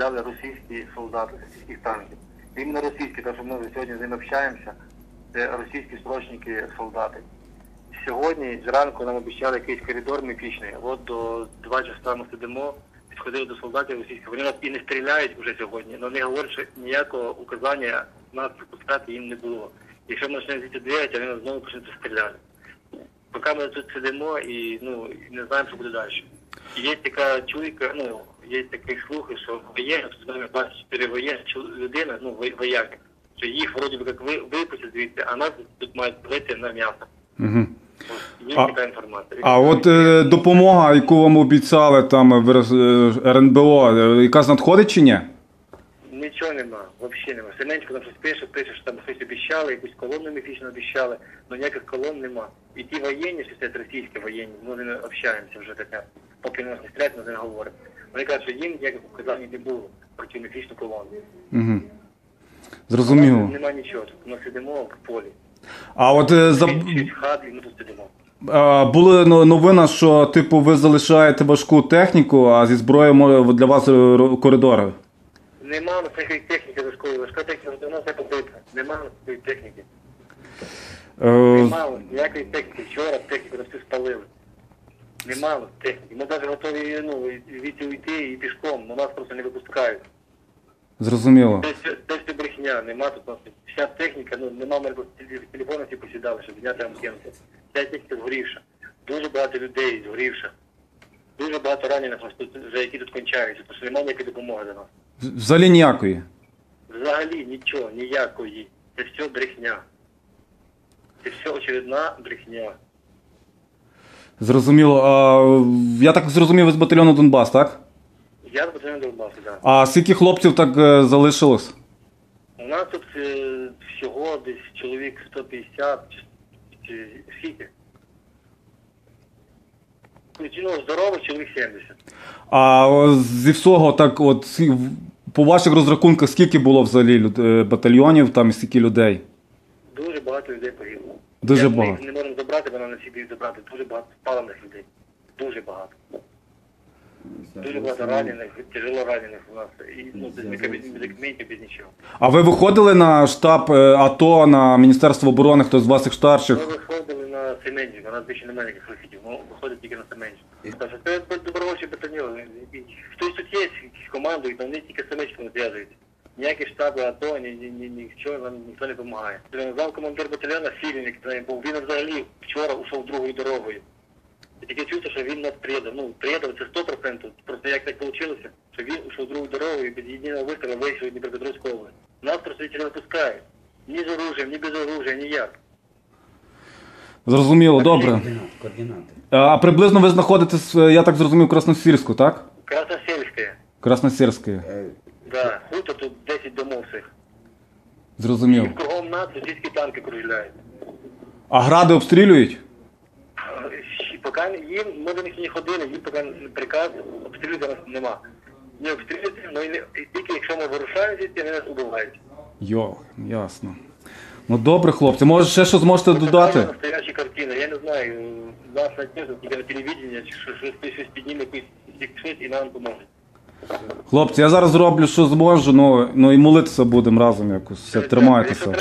стріляли російські солдати, з російських танків. Іменно російські, тому що ми сьогодні з ними общаємося, це російські срочники солдати. Сьогодні зранку нам обіцяли якийсь коридор міфічний, от до два часа ми сидимо, підходили до солдатів російських. Вони нас і не стріляють вже сьогодні, але вони говорять, що ніякого указання нас випускати їм не було. Якщо ми почнемо звідти двигати, вони нас знову почнуть стріляти. Поки ми тут сидимо і ну не знаємо, що буде далі. Є така чуйка, ну є такий слух, що воєнні, тут з нами 24 воєнні людина, ну во- вояки, що їх вроді би як ви випустять звідти, а нас тут мають плити на м'ясо. Угу. Є А- така інформація. А от е, допомога, яку вам обіцяли там в е, РНБО, е, якась надходить чи ні? Нічого нема, взагалі нема. Семенчик нам щось пише, пише, що там щось обіцяли, якусь колонну міфічно обіцяли, але ніяких колон нема. І ті воєнні, що це російські воєнні, ми ними общаємося вже таке, поки нас не стріляють, ми ними говоримо. Вони кажуть, що їм ніяких указань не було про цю міфічну колону. Угу. Зрозуміло. Нема нічого, тут ми сидимо в полі. А от е, за... Хат, і ми тут сидимо. е, була но- новина, що типу ви залишаєте важку техніку, а зі зброєю може для вас е, ро- коридори. Нема у нас техніки за школою, важка техніка у нас не побита. Нема у нас такої техніки. Е, Нема ніякої техніки. Вчора на спалили. Нема техніки. Ми навіть готові ну, від уйти і пішком, але нас просто не випускають. Зрозуміло. Це, все брехня, нема тут нас вся техніка, ну нема в мене телефони всі посідали, щоб зняти антенку. Вся техніка згорівша. Дуже багато людей згорівших. Дуже багато ранених вже які тут кончаються, тому що немає ніякої допомоги для нас. Взагалі ніякої. Взагалі нічого, ніякої. Це все брехня. Це все очередна брехня. Зрозуміло. А, я так зрозумів, ви з батальйону Донбас, так? Я з батальйону Донбасу, так. А скільки хлопців так е, залишилось? У нас тут е, всього десь чоловік 150 чи, скільки? Здоровий чоловік 70. А зі всього, так, от по ваших розрахунках, скільки було взагалі люд- е, батальйонів там і скільки людей? Дуже багато людей погибло. Дуже Я- Ми багато. їх не можемо забрати, бо нам не всі дають забрати. Дуже багато спалених людей. Дуже багато. Дуже багато ранених, тяжело ранених у нас. І ну, без медикаментів, без нічого. А ви виходили на штаб е, АТО, на Міністерство оборони, хтось з ваших Ми старших? виходили на Семенчик, у нас більше немає ніяких вихідів, ми виходимо тільки на Семенчик. Тобто це добровольчий батальйон. Хтось тут є, якісь команди, там вони тільки з Семенчиком зв'язуються. Ніякі штаби АТО, ні, ні, ні, нічого нам ніхто не допомагає. Зам командир батальйону Сілін, який був, він взагалі вчора ушов другою дорогою. І таке чувство, що він нас предав. Ну, предав це 100%. Просто як так вийшло, що він ушов другою дорогою і без єдиного вистрілу вийшов від Дніпропетровської області. Нас просто не випускають. Ні з оружием, ні без оружия, ніяк. Зрозуміло, добре. Координати. А приблизно ви знаходитесь, е, я так зрозумів, в Красносільську, так? Красносельская. Красносільське. Е, Да, хутор тут 10 домов всіх. Зрозумів. Кругом нас російські танки кружляють. А гради обстрілюють? І Поки їм, ми до них не ходили, їм поки приказ обстрілювати нас нема. Не обстрілювати, але і не, і тільки якщо ми вирушаємо звідти, вони нас убивають. Йо, ясно. Ну добре, хлопці, може ще що зможете Це додати? настояща картина. Я не знаю, нас на тільки на телевіденні, чи що щось щось підніме, якийсь щось і нам допоможе. Хлопці, я зараз зроблю, що зможу, ну, ну і молитися будемо разом якось. Все, тримайтеся.